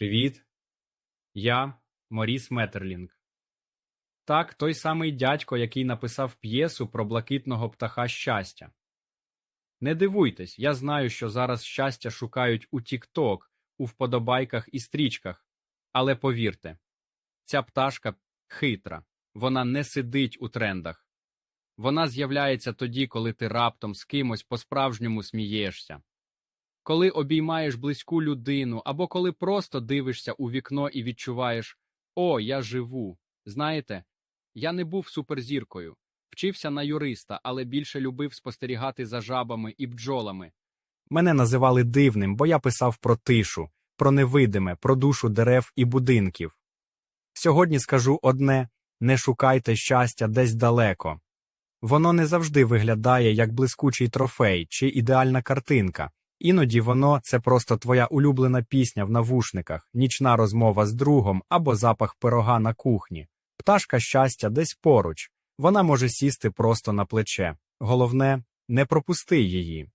Привіт. Я Моріс Метерлінг. Так, той самий дядько, який написав п'єсу про блакитного птаха щастя. Не дивуйтесь, я знаю, що зараз щастя шукають у TikTok, у вподобайках і стрічках. Але повірте, ця пташка хитра, вона не сидить у трендах. Вона з'являється тоді, коли ти раптом з кимось по-справжньому смієшся. Коли обіймаєш близьку людину, або коли просто дивишся у вікно і відчуваєш О, я живу. Знаєте, я не був суперзіркою, вчився на юриста, але більше любив спостерігати за жабами і бджолами. Мене називали дивним, бо я писав про тишу, про невидиме, про душу дерев і будинків. Сьогодні скажу одне не шукайте щастя десь далеко. Воно не завжди виглядає як блискучий трофей чи ідеальна картинка. Іноді воно це просто твоя улюблена пісня в навушниках, нічна розмова з другом або запах пирога на кухні. Пташка щастя десь поруч. Вона може сісти просто на плече. Головне, не пропусти її.